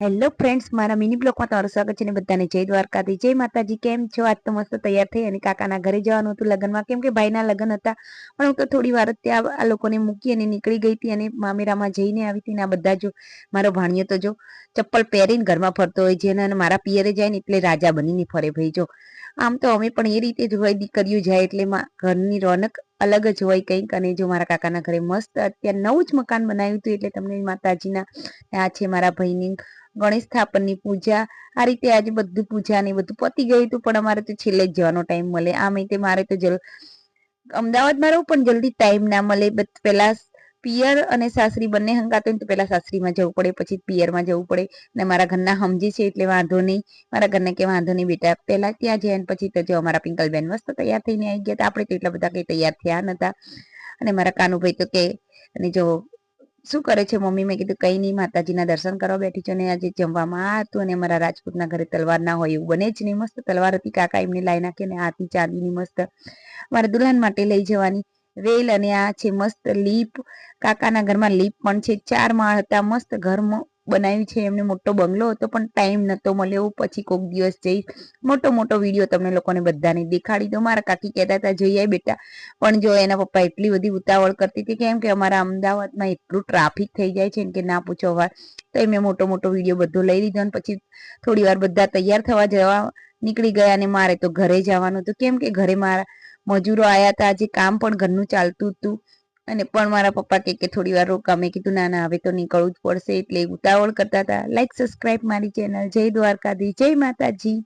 Hello friends મારા mini બ્લોકમાં તમારું સ્વાગત છે ને બધાને જય દ્વારકાથી જય માતાજી, કેમ છો? આજ તો મસ્ત તૈયાર થઈ અને કાકાના ઘરે જવાનું હતું લગ્નમાં. કેમ કે ભાઈના લગ્ન હતા, પણ હું તો થોડી વાર ત્યાં આ લોકોને મૂકી અને નીકળી ગઈ હતી અને મામેરામાં જઈને આવી હતી આ બધા જો, મારો ભાણિયો તો જો, ચપ્પલ પહેરીને ઘરમાં ફરતો હોય છે અને મારા પિયરે જાય ને એટલે રાજા બનીને ફરે ભાઈ જો. આમ તો અમે પણ એ રીતે જ હોય, દીકરીઓ જાય એટલે ઘરની રોનક અલગ જ હોય કંઈક. અને જો મારા કાકાના ઘરે મસ્ત અત્યારે નવું જ મકાન બનાવ્યું હતું એટલે તમને માતાજીના, આ છે મારા ભાઈની ગણેશ સ્થાપનની પૂજા, આ રીતે આજે બધું પૂજા ને બધું પતી ગયું હતું, પણ અમારે તો છેલ્લે જ જવાનો ટાઈમ મળે. આમ રીતે મારે તો જલ, અમદાવાદમાં રહું, પણ જલ્દી ટાઈમ ના મળે. પેલા પિયર અને સાસરી બંને હંગાતો તો પેલા સાસરીમાં જવું પડે, પછી પિયરમાં જવું પડે. ને મારા ઘરના સમજી છે, એટલે વાંધો નહીં. મારા ઘરને કે વાંધો નહીં બેટા, પેલા ત્યાં જઈએ પછી તો જો અમારા પિંકલબેન મસ્ત તૈયાર થઈને આવી ગયા હતા. આપણે તો એટલા બધા કઈ તૈયાર થયા નતા. અને મારા કાનુભાઈ તો કે, અને જો શું કરે છે મમ્મી? મેં કીધું, કઈ નહીં, માતાજીના દર્શન કરવા બેઠી છે અને આજે જમવામાં હતું અને મારા રાજપૂતના ઘરે તલવાર ના હોય એવું બને જ નહીં. મસ્ત તલવાર હતી, કાકા એમને લાઈ નાખી અને આથી ચાંદીની મસ્ત મારા દુલ્હન માટે લઈ જવાની વેલ અને આ છે મસ્ત લીપ. કાકાના ઘરમાં લીપ પણ છે, ચાર માળ હતા, મસ્ત ઘર બનાવ્યું છે, એમને મોટો બંગલો હતો, પણ ટાઈમ નહોતો મળ્યો. પછી કોઈક દિવસ જઈ મોટો મોટો વીડિયો તમને લોકોને બધાને દેખાડી દો મારા કાકી કહેતા હતા, જઈ આય બેટા. પણ જો એના પપ્પા એટલી બધી ઉતાવળ કરતી હતી કેમ કે અમારા અમદાવાદમાં એટલું ટ્રાફિક થઈ જાય છે કે ના પૂછો વાર તો એમને મોટો મોટો વીડિયો બધો લઈ લીધો અને પછી થોડી વાર બધા તૈયાર થવા જવા નીકળી ગયા અને મારે તો ઘરે જવાનું હતું. કેમ કે ઘરે મારા મજૂરો આવ્યા હતા, આજે કામ પણ ઘરનું ચાલતું હતું. અને પણ મારા પપ્પા કે થોડી વાર રોકા. મેં કીધું, ના ના, હવે તો નીકળવું જ પડશે. એટલે ઉતાવળ કરતા હતા. લાઈક સબસ્ક્રાઇબ મારી ચેનલ જય દ્વારકાધી જય માતાજી.